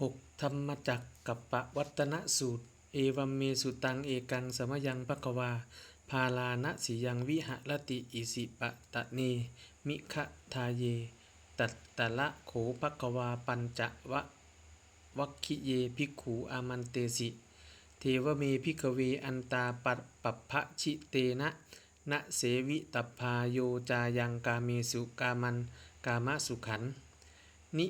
6. ธรรมจักกับปวัตนสูตร เอวัมเมสุตังเอกังสมยังภควา พาลานะสิยังวิหะรติอิสิปะตะเน มิคะทาเย ตัตตะละโขภควาปัญจวะวัคคิเยภิกขูอามันเตสิ เทวเมพิกเวอันตาปัปปัพพะชิเตนะนะเสวิตพพาโยจายังกาเมสุกามันกามะสุขันนิ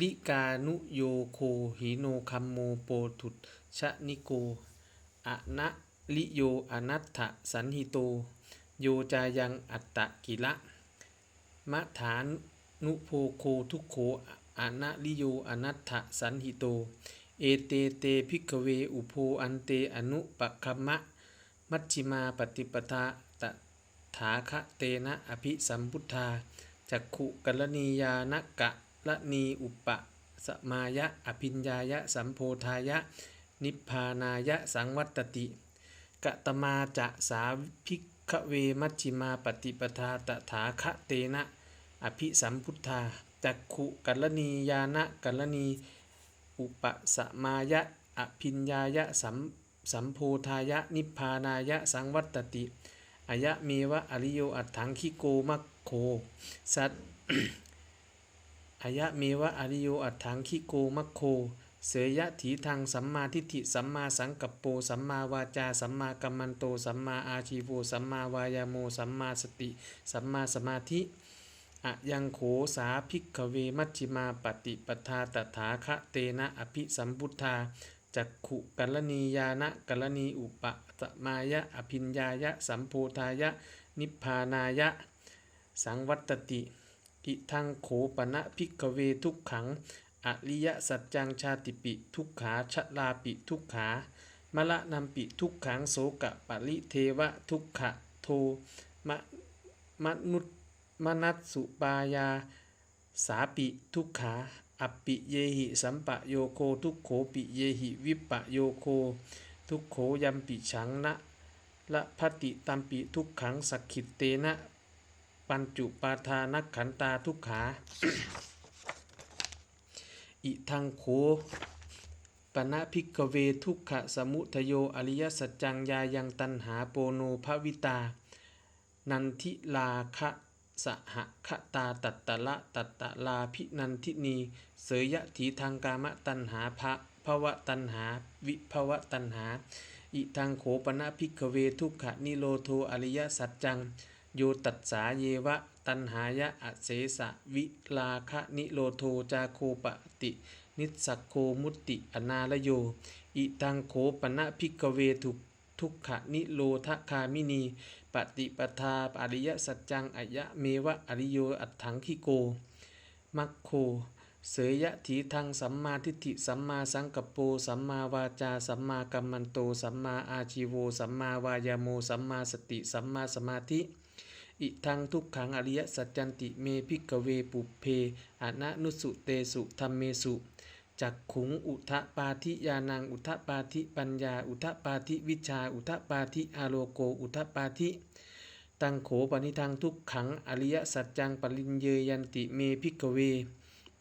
ลิกานุโยโคหิโนคัมโมโปทุตชะนิโกอะนะลิโยอนัตถสันหิโต โยจายังอัตตะกิละมะฐานนุโพโคทุกโขอะนะลิโยอนัตถสันหิโต เอเตเตพิกเวอุโพอันเตอนุปคัมมะ มัชชิมาปฏิปทาตถาคะเตนะอภิสัมพุทธาจักขุกรณียานกะ ละนีอุปะสมายะ อภิญญายะ สัมโพธายะ นิพพานายะ สังวัตติกะตมาจะสาภิกขเวมัชชิมาปฏิปทาตถาคะเตนะ อภิสัมพุทธาจักขุกรณียานกรณีอุปสมายะ อภิญญายะ สัมสัมโพธายะ นิพพานายะ สังวัตติอายะเมวะอริโยอัตถังคิโกมัคโค สัต อายะเมวะอริโยอัตถังคิโกมัคโค เสยยะถีทางสัมมาทิฏฐิสัมมาสังกัปโปสัมมาวาจาสัมมากัมมันโตสัมมาอาชีโวสัมมาวายาโมสัมมาสติ สัมมาสมาธิอะยังโขสาภิกขเวมัชชิมาปฏิปทาตถาคะเตนะอภิสัมพุทธาจักขุกัลนียานะกัลนีอุปตมายะอภิญญายะ สัมโพธายะ นิพพานายะ สังวัตติ อิทังโขปนะพิกเวทุกขัง อริยสัจจังชาติปิทุกขาชลาปิทุกขามละนัมปิทุกขังโสกะปะริเทวะทุกขะโทมะมนุตมนัสสุปายา สาปิทุกขาอัปปิเยหิสัมปะโยโคทุกโขปิเยหิวิปะโยโค ทุกโขยัมปิฉังนะละพติตัมปิทุกขังสักขิตเตนะ ปัญจุปาทานักขันตาทุกขา อิทังโขปนะพิกเวทุกขะสมุทโยอริยสัจจังยายังตันหาโปโนภวิตา นันทิลาคะสหคตาตัตตะละตัตตะลาพินันทินีเสยยะถีทางกามะตันหาภะภวะตันหา วิภวะตันหา อิทังโขปนะพิกเวทุกขะนิโรโทอริยสัจจัง โยตัสสาเยวะ ตันหายะอเสสะวิลาคะนิโรโทจาโคปติ นิสสกโคมุตติอนาลโย อิตังโขปนะพิกเวทุกทุกขะนิโรธคามินี ปฏิปทาอริยสัจจังอายะเมวะอริโยอัตถังคิโก มัคโค เสยยะถีทางสัมมาทิฏฐิสัมมาสังกัปโปสัมมาวาจาสัมมากัมมันโตสัมมาอาชีโวสัมมาวายโมสัมมาสติสัมมาสมาธิ อิทังทุกขังอริยสัจจันติเมพิกเวปุเพอนะนุสุเตสุธรรมเมสุจักขุงอุทะปาธิยานังอุทะปาธิปัญญา อุทะปาธิวิชา อุทะปาธิอาโลโก อุทะปาธิตังโขปนิทังทุกขังอริยสัจจังปริญเยยันติเมพิกเว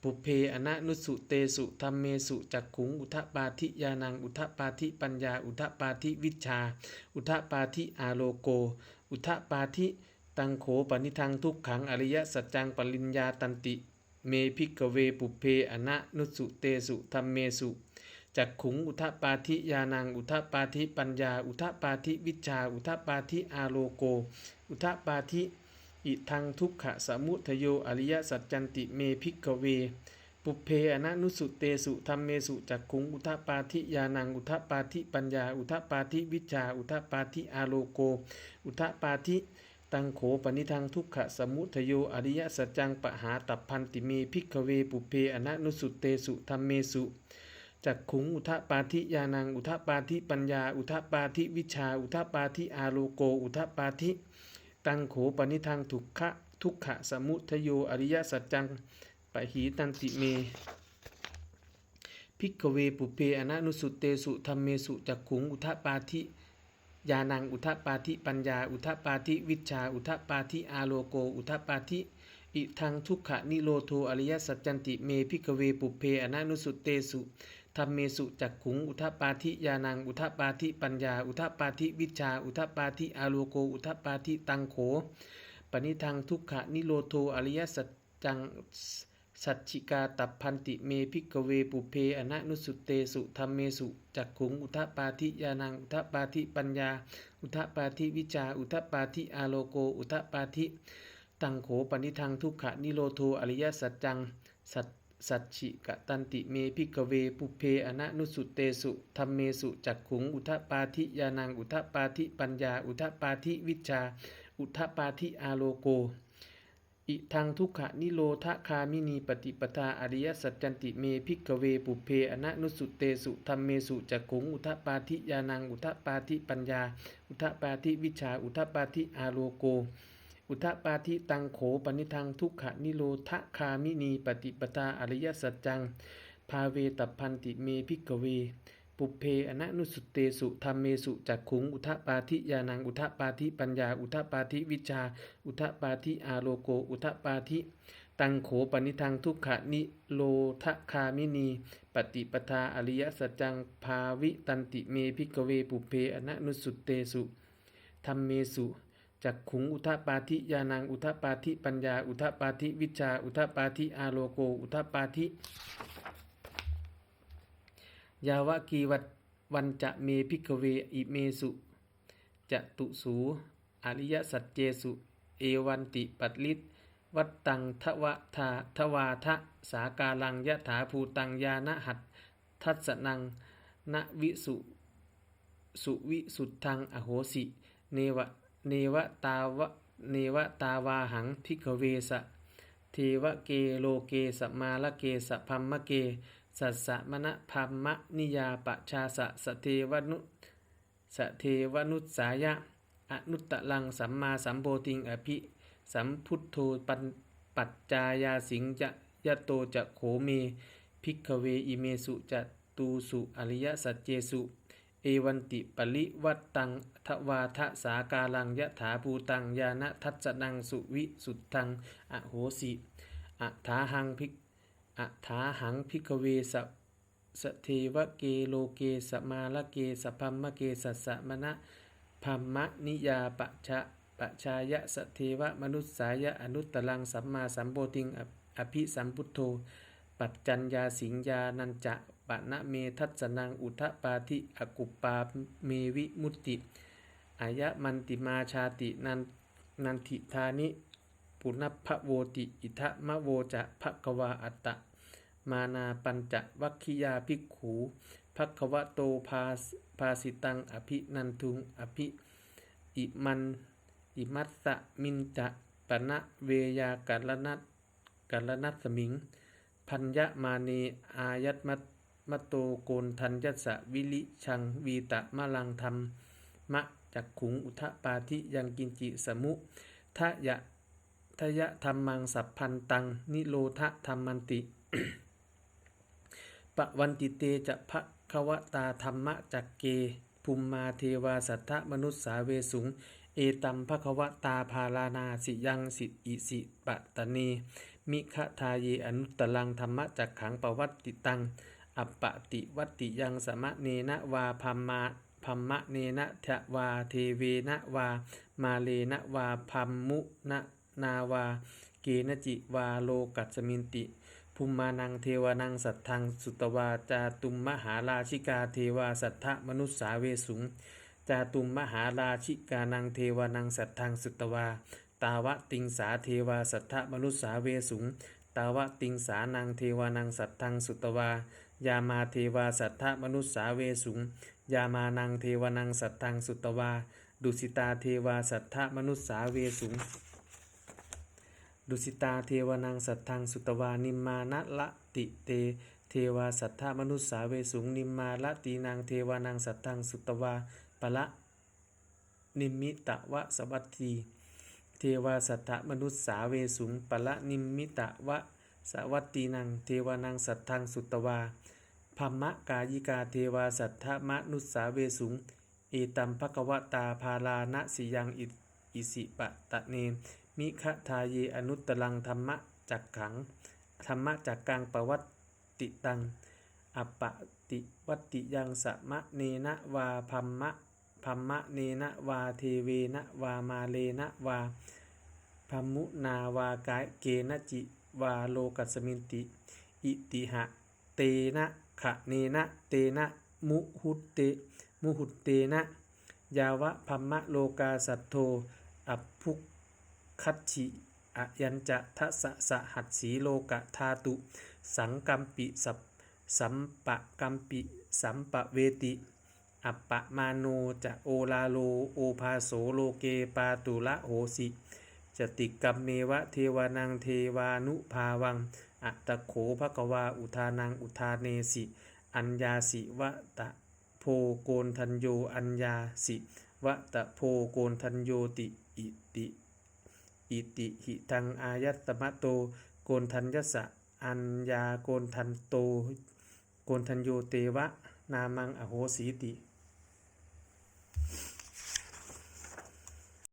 ปุเพอนะนุสุเตสุธรรมเมสุจักขุงอุทะปาธิยานังอุทะปาธิปัญญา อุทะปาธิวิชา อุทะปาธิอาโลโก อุทะปาธิ ตังโขปนิทังทุกขังอริยสัจจังปริญญาตันติ เมพิกเวปุเพอนะนุสุเตสุธรรมเมสุจักขุงอุทปาธิยานังอุทปาธิปัญญา อุทปาธิวิชา อุทปาธิอาโลโก อุทปาธิอิทังทุกขะสมุทโยอริยสัจจันติเมพิกเว ปุเพอนะนุสุเตสุธรรมเมสุจักขุงอุทปาธิยานังอุทปาธิปัญญา อุทปาธิวิชา อุทปาธิอาโลโก อุทปาธิ ตังโขปนิทังทุกขะสมุทโยอริยสัจจังปะหาตัพพันติเมพิกเวปุเพอนะนุสุเตสุธรรมเมสุจักขุงอุทะปาธิยานังอุทะปาธิปัญญา อุทะปาธิวิชา อุทะปาธิอาโลโก อุทะปาธิตังโขปนิทังทุกขะทุกขะสมุทโยอริยสัจจังปะหีตันติเมพิกเวปุเพอนะนุสุเตสุธรรมเมสุจักขุงอุทะปาธิ ยานังอุทปาธิปัญญา อุทปาธิวิชา อุทปาธิอาโลโก อุทปาธิอิทังทุกขะนิโรโทอริยสัจจันติเมพิกเวปุเพอนันุสุเตสุธรรมเมสุจักขุงอุทปาธิยานังอุทปาธิปัญญา อุทปาธิวิชา อุทปาธิอาโลโก อุทปาธิตังโขปณิทังทุกขะนิโรโทอริยสัจจัง สัจฉิกาตัพพันติเมพิกเวปุเพอนันุสุเตสุธรรมเมสุจักขุงอุทปาธิยานังอุทปาธิปัญญา อุทปาธิวิชาอุทปาธิอาโลโก อุทปาธิตังโขปณิทังทุกขะนิโรโทอริยสัจจังสัจสัจฉิกตันติเมพิกเวปุเพอนันุสุเตสุธรรมเมสุจักขุง อุทปาธิยานังอุทปาธิปัญญา อุทปาธิวิชา อุทปาธิอาโลโก อิทังทุกขะนิโรธคามินีปฏิปทาอริยสัจจันติเมพิกเวปุเพอนันุสุเตสุธรรมเมสุจักขุงอุทปาธิยานังอุทปาธิปัญญา อุทปาธิวิชาอุทปาธิอาโลโก อุทปาธิตังโขปนิทังทุกขะนิโรธคามินีปฏิปทาอริยสัจจัง ภาเวตพันติเมพิกเว ปุเพอนันุสุเตสุธรรมเมสุจักขุงอุทปาธิยานังอุทปาธิปัญญา อุทปาธิวิชา อุทปาธิอาโลโก อุทปาธิตังโขปนิทังทุกขะนิโรธคามินี ปฏิปทาอริยสัจจังภาวิตันติเมพิกเวปุเพอนันุสุเตสุธรรมเมสุจักขุงอุทปาธิยานังอุทปาธิปัญญา อุทปาธิวิชา อุทปาธิอาโลโก อุทปาธิ ยาวะกีวัตวันจะเมพิกเวอิเมสุจะตุสูอริยสัจเจสุ เอวันติปัตลิต วัตตังทวะทาทวาทะสากาลังยะถาภูตังยานะหัตทัสนังนวิสุสุวิสุทธังอโหสิ เนวะเนวตาวะเนวตาวาหังพิกเวสะเทวเกโลเกสมาลเกสพัมมะเก สัสสะมณะพัมมะนิยาปชาสะสเทวนุสเทวนุสายะ อนุตตะลังสัมมาสัมโพธิงอภิ สัมพุทโธปันปัจจายาสิงจะยะโตจะโขเมพิกเวอิเมสุจะตูสุอริยสัจเจสุ เอวันติปริวัตตังทวาทะสากาลังยะถาภูตังยานะทัสนังสุวิสุทธังอโหสิอัถาหังพิก อัถาหังพิกเวสสเทวเกโลเกสมาลเกสพัมมะเกสัสะมณะพัมมะนิยาปะชะปะชายะสเทวมนุษสายะอนุตตลังสัมมาสัมโพธิงอภิสัมพุทโธ ปัจจัญญาสิงญานันจะปะนะเมทัสนังอุทปาธิอกุปปาเมวิมุตติอายะมันติมาชาตินันนันทิธานิ ปุณพพะโวติ อิทะมะโวจะภะกวาอัตตะ มานาปัญจวัคคิยาภิกขูภัควะโตภาสภาสิตัง อภินันทุง อภิ อิมันอิมัสสะมินจะปะณะเวยากัลนัตกัลนัตสมิง พัญญมาเนอายัตมัตมโตโกนทัญญสสะวิลิชังวีตะมะลังธรรมมะจักขุงอุทะปาธิยังกินจิสมุทะยะทะยะธรรมังสัพพันตัง นิโรธธรรมันติ วันติเตจะพระควตาธรรมะจักเกภุมมาเทวาสัทธมนุษสาเวสุง เอตัมภควตาภาลานาสิยังสิอิสิปะตะเนมิขะทาเยอนุตตลังธรรมะจักขังปวัตติตัง อัปปติวัติยังสมะเนนะวาพัมมาพัมมะเนนะทะวาเทเวนะวา มาเลนะวาพัมมุนะนาวา เกณจิวาโลกัสมินติ ภูมานังเทวานังสัทธังสุตวาจาตุมมหาราชิกาเทวาสัทธมนุษสาเวสุง จาตุมมหาราชิกานังเทวานังสัทธังสุตวา ตาวะติงสาเทวาสัทธมนุษสาเวสุง ตาวะติงสานังเทวานังสัทธังสุตวา ยามาเทวาสัทธมนุษสาเวสุง ยามานังเทวานังสัทธังสุตวา ดุสิตาเทวาสัทธมนุษสาเวสุง ดุสิตาเทวานังสัทธังสุตวานิมานะละติเต เทวาสัทธมนุษสาเวสุงนิมาละตีนางเทวานังสัทธังสุตวาปะละนิมิตะวะสวัตตีเทวาสัทธมนุษสาเวสุงปะละนิมิตะวะสวัตตีนังเทวานังสัทธังสุตวาพัมมะกายิกาเทวาสัทธมนุษสาเวสุงเอตัมภควตาภาลานะสิยังอิอิสิปะตะเน มิขทาเยอนุตตรังธรรมะจักขัง ธรรมะจักกังปวัตติตัง อัปปติวัติยังสมะเนนะวาพัมมะพัมมะเนนะวาเทเวนะวามาเลนะวาพัมมุนาวากายเกนะจิวาโลกัสมินติ อิติหะเตนะขะเนนะเตนะมุหุตเตมุหุตเตนะ ยาวะพัมมะโลกาสัทโธอัพพุ คัตฉิอะยัญจะทะสะสะหัตสีโลกะธาตุ สังกัมปิสัพสัมปะกัมปิ สัมปะเวติ อัปปะมาโนจะโอลาโลโอภาโสโลเกปาตุละโหสิจติกัมเมวะเทวานังเทวานุภาวัง อัตะโขภกวาอุทานังอุทาเนสิ อัญญาสิวะตะโพโกนทันโยอัญญาสิวะตะโพโกนทันโยติอิติ อิติหิทังอายัตมะโต โกนทันยสสะอัญญาโกนทันโต โกนทันโยเตวะ นามังอโหสีติ